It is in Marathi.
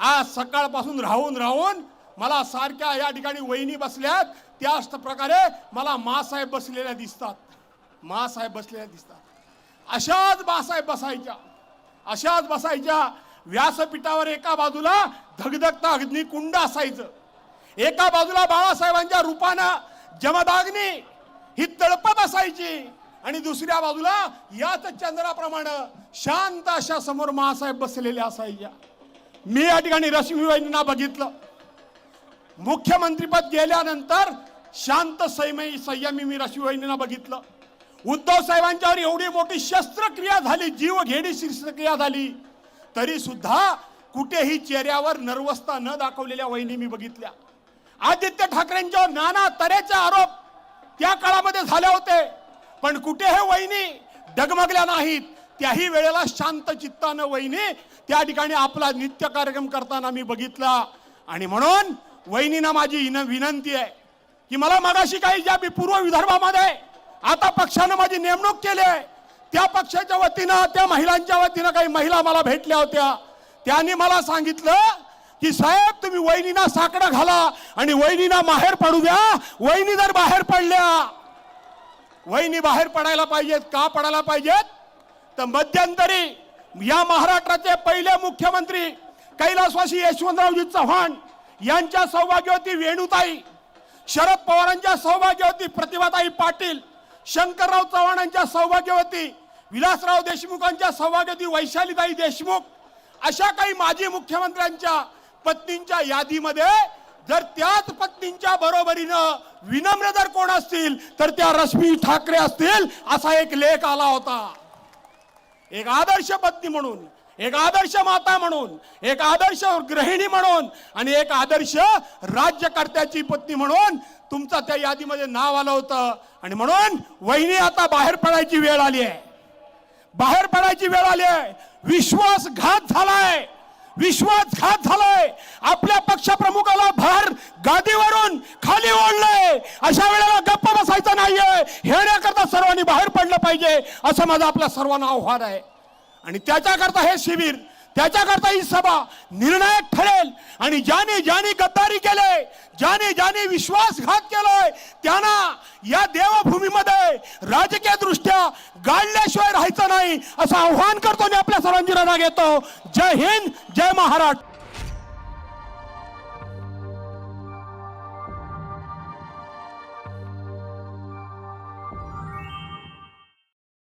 आज सकाळपासून राहून राहून मला सारख्या या ठिकाणी वहिनी बसल्यात. त्याच प्रकारे मला मासाहेब बसलेल्या दिसतात. मासाहेब बसलेल्या दिसतात. अशाच मासाहेब बसायच्या. अशाच बसायच्या. व्यासपीठावर एका बाजूला धगधगता अग्निकुंड असायचं. एका बाजूला बाळासाहेबांच्या रूपानं जमदाग्नी ही तळपत असायची. आणि दुसऱ्या बाजूला याच चंद्राप्रमाणे शांत अशा समोर महासाहेब बसलेल्या असायच्या. मी या ठिकाणी रश्मीबाईंना बघितलं. मुख्यमंत्रीपद गेल्यानंतर शांत सैमयी संयमी मी रश्मीबाईंना बघितलं. उद्धव साहेबांच्यावर एवढी मोठी शस्त्रक्रिया झाली जीव घेणी शस्त्रक्रिया झाली तरी सुद्धा कुठेही चेहऱ्यावर नर्वसता न दाखवलेल्या वहिनी मी बघितल्या. आदित्य ठाकरेंच्यावर नाना तऱ्हेचे आरोप त्या काळामध्ये झाले होते. पण कुठे हे वहिनी डगमगल्या नाहीत. त्याही वेळेला शांत चित्तानं वहिनी त्या ठिकाणी आपला नित्य कार्यक्रम करताना मी बघितला. आणि म्हणून वहिनीना माझी विनंती आहे की मला मगाशी काही ज्या मी पूर्व विदर्भामध्ये आता पक्षानं माझी नेमणूक केली आहे त्या पक्षाच्या वतीनं त्या महिलांच्या वतीनं काही महिला मला भेटल्या होत्या. त्यांनी मला सांगितलं की साहेब तुम्ही वहिनीना साकडं घाला आणि वहिनीना बाहेर पडू द्या. वहिनी जर बाहेर पडल्या वहिनी बाहेर पडायला पाहिजेत का पडायला पाहिजेत? तर मध्यंतरी या महाराष्ट्राचे पहिले मुख्यमंत्री कैलासवासी यशवंतरावजी चव्हाण यांच्या सौभाग्यवती वेणुताई शरद पवारांच्या सौभाग्यवती प्रतिभाताई पाटील शंकरराव चव्हाणांच्या सौभाग्यवती विलासराव देशमुखांच्या सौभाग्यवती वैशालीताई देशमुख. अशा काही माजी मुख्यमंत्र्यांच्या पत्नींच्या यादीमध्ये जर त्याच पत्नींच्या बरोबरीनं विनम्र जर कोण असतील तर त्या रश्मी ठाकरे असतील असा एक लेख आला होता. एक आदर्श पत्नी म्हणून एक आदर्श माता म्हणून एक आदर्श गृहिणी म्हणून आणि एक आदर्श राज्यकर्त्याची पत्नी म्हणून तुमचा त्या यादीमध्ये नाव आलं होतं. आणि म्हणून वहिनी आता बाहेर पडायची वेळ आली आहे. बाहेर पडायची वेळ आली आहे. विश्वासघात झालाय. विश्वासघात झालाय. आपल्या पक्षप्रमुखाला भर गादीवरून खाली ओढलंय. अशा वेळेला नाहीये. हेण्याकरता सर्वांनी बाहेर पडलं पाहिजे असं माझं आपल्या सर्वांना आव्हान आहे. आणि त्याच्याकरता हे शिबिर त्याच्याकरता ही सभा निर्णायक ठरेल. आणि ज्याने ज्याने गद्दारी केले ज्याने ज्याने विश्वासघात केलाय त्यांना या देवभूमीमध्ये राजकीय दृष्ट्या गाळल्याशिवाय राहायचं नाही असं आव्हान करतो आणि आपल्या सर्वांची रजा घेतो. जय हिंद जय महाराष्ट्र.